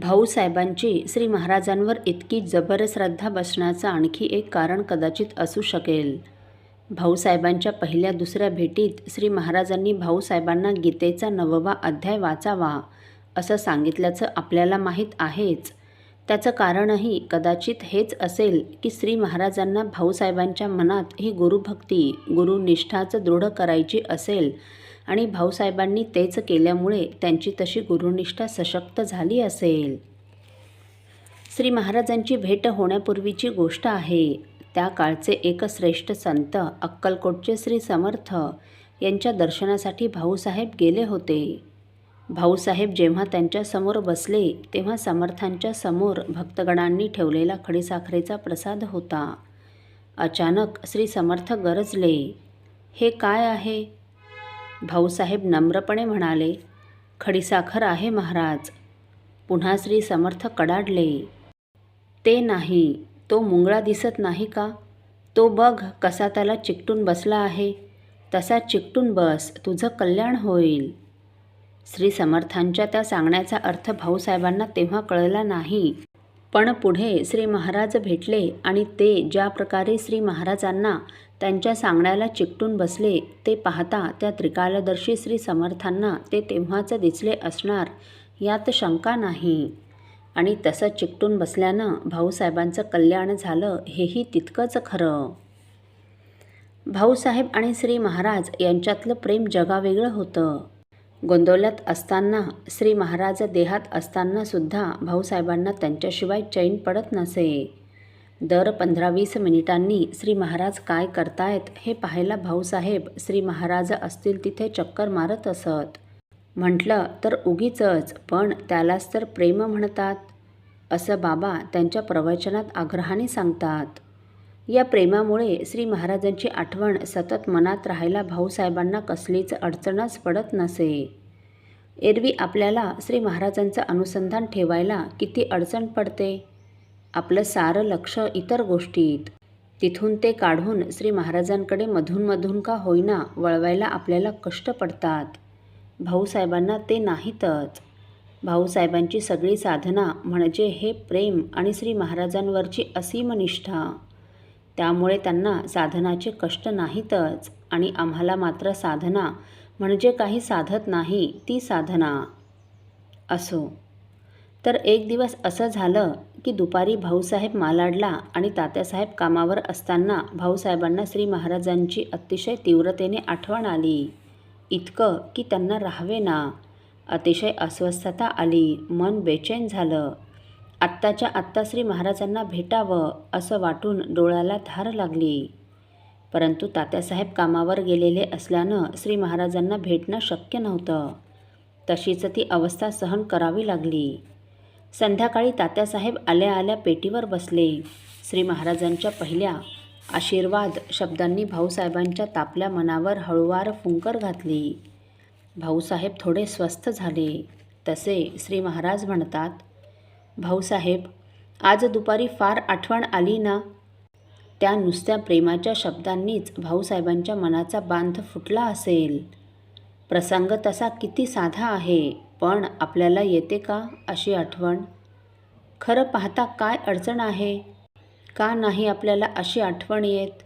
भाऊसाहेबांची श्री महाराजांवर इतकी जबर श्रद्धा बसण्याचं आणखी एक कारण कदाचित असू शकेल. भाऊसाहेबांच्या पहिल्या दुसऱ्या भेटीत श्री महाराजांनी भाऊसाहेबांना गीतेचा नववा अध्याय वाचावा असं सांगितल्याचं आपल्याला माहीत आहेच. त्याचं कारणही कदाचित हेच असेल की श्री महाराजांना भाऊसाहेबांच्या मनात ही गुरुभक्ती गुरुनिष्ठाचं दृढ करायची असेल आणि भाऊसाहेबांनी तेच केल्यामुळे त्यांची तशी गुरुनिष्ठा सशक्त झाली असेल. श्री महाराजांची भेट होण्यापूर्वीची गोष्ट आहे. त्या काळचे एक श्रेष्ठ संत अक्कलकोटचे श्री समर्थ यांच्या दर्शनासाठी भाऊसाहेब गेले होते. भाऊसाहेब जेव्हा त्यांच्यासमोर बसले तेव्हा समर्थांच्या समोर भक्तगणांनी ठेवलेला खडीसाखरेचा प्रसाद होता. अचानक श्री समर्थ गरजले. हे काय आहे? भाऊसाहेब नम्रपणे म्हणाले खडीसाखर आहे महाराज. पुन्हा श्री समर्थ कडाडले. ते नाही तो मुंगळा दिसत नाही का? तो बघ कसा त्याला चिकटून बसला आहे. तसा चिकटून बस तुझं कल्याण होईल. श्री समर्थांच्या त्या सांगण्याचा अर्थ भाऊसाहेबांना तेव्हा कळला नाही. पण पुढे श्री महाराज भेटले आणि ते ज्या प्रकारे श्री महाराजांना त्यांच्या सांगण्याला चिकटून बसले ते पाहता त्या त्रिकालदर्शी श्री समर्थांना ते तेव्हाच दिसले असणार यात शंका नाही. आणि तसं चिकटून बसल्यानं भाऊसाहेबांचं कल्याण झालं हेही तितकंच खरं. भाऊसाहेब आणि श्री महाराज यांच्यातलं प्रेम जगावेगळं होतं. गोंदवल्यात असताना श्री महाराज देहात असतानासुद्धा भाऊसाहेबांना त्यांच्याशिवाय चैन पडत नसे. दर पंधरा वीस मिनिटांनी श्री महाराज काय करतायत हे पाहायला भाऊसाहेब श्री महाराज असतील तिथे चक्कर मारत असत. म्हटलं तर उगीचच पण त्यालाच तर प्रेम म्हणतात. असं बाबा त्यांच्या प्रवचनात आग्रहाने सांगतात. या प्रेमामुळे श्री महाराजांची आठवण सतत मनात राहायला भाऊसाहेबांना कसलीच अडचणच पडत नसे. एरवी आपल्याला श्री महाराजांचं अनुसंधान ठेवायला किती अडचण पडते? आपलं सारं लक्ष इतर गोष्टीत. तिथून ते काढून श्री महाराजांकडे मधूनमधून का होईना वळवायला आपल्याला कष्ट पडतात. भाऊसाहेबांना ते नाहीतच. भाऊसाहेबांची सगळी साधना म्हणजे हे प्रेम आणि श्री महाराजांवरची असीम निष्ठा. त्यामुळे त्यांना साधनाचे कष्ट नाहीतच आणि आम्हाला मात्र साधना म्हणजे काही साधत नाही ती साधना असो. तर एक दिवस असं झालं की दुपारी भाऊसाहेब मालाडला आणि तात्यासाहेब कामावर असताना भाऊसाहेबांना श्री महाराजांची अतिशय तीव्रतेने आठवण आली. इतकं की त्यांना राहावे ना. अतिशय अस्वस्थता आली मन बेचैन झालं. आत्ताच्या आत्ता श्री महाराजांना भेटावं असं वाटून डोळ्याला धार लागली. परंतु तात्यासाहेब कामावर गेलेले असल्यानं श्री महाराजांना भेटणं शक्य नव्हतं. तशीच ती अवस्था सहन करावी लागली. संध्याकाळी तात्यासाहेब आल्या आल्या पेटीवर बसले. श्री महाराजांच्या पहिल्या आशीर्वाद शब्दांनी भाऊसाहेबांच्या तापल्या मनावर हळूवार फुंकर घातली. भाऊसाहेब थोडे स्वस्थ झाले. तसे श्री महाराज म्हणतात भाऊसाहेब आज दुपारी फार आठवण आली ना? त्या नुसत्या प्रेमाच्या शब्दांनीच भाऊसाहेबांच्या मनाचा बांध फुटला असेल. प्रसंग तसा किती साधा आहे पण आपल्याला येते का अशी आठवण? खरं पाहता काय अडचण आहे? का नाही आपल्याला अशी आठवण येत?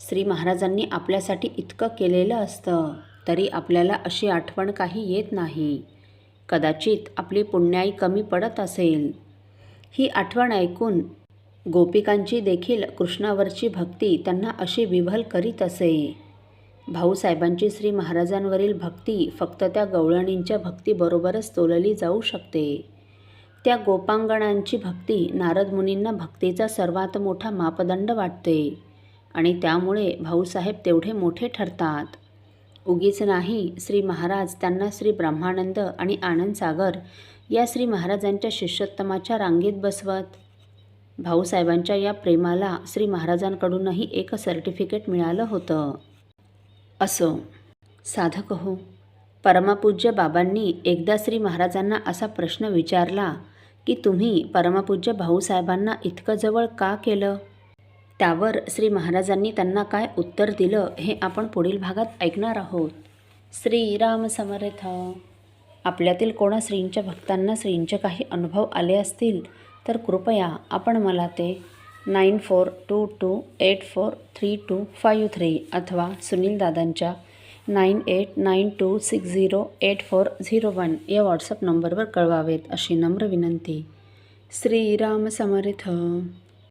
श्री महाराजांनी आपल्यासाठी इतकं केलेलं असतं तरी आपल्याला अशी आठवण काही येत नाही. कदाचित आपली पुण्याई कमी पडत असेल. ही आठवण ऐकून गोपिकांची देखील कृष्णावरची भक्ती त्यांना अशी विव्हल करीत असे. भाऊसाहेबांची श्री महाराजांवरील भक्ती फक्त त्या गवळणींच्या भक्तीबरोबरच तोलली जाऊ शकते. त्या गोपांगणांची भक्ती नारद मुनींना भक्तीचा सर्वात मोठा मापदंड वाटते आणि त्यामुळे भाऊसाहेब तेवढे मोठे ठरतात. उगीच नाही. श्री महाराज त्यांना श्री ब्रह्मानंद आणि आनंद सागर या श्री महाराजांच्या शिष्योत्तमाच्या रांगेत बसवत. भाऊसाहेबांच्या या प्रेमाला श्री महाराजांकडूनही एक सर्टिफिकेट मिळालं होतं. असो. साधक हो. परमपूज्य बाबांनी एकदा श्री महाराजांना असा प्रश्न विचारला की तुम्ही परमपूज्य भाऊसाहेबांना इतकं जवळ का केलं? त्यावर श्री महाराजांनी त्यांना काय उत्तर दिलं हे आपण पुढील भागात ऐकणार आहोत. श्रीराम समर्थ. आपल्यातील कोणा श्रींच्या भक्तांना श्रींचे काही अनुभव आले असतील तर कृपया आपण मला ते nine four two two eight four three two five three अथवा सुनील दादांच्या nine eight nine two six zero eight four zero one या व्हॉट्सअप नंबरवर कळवावेत अशी नम्र विनंती. श्रीराम समर्थ.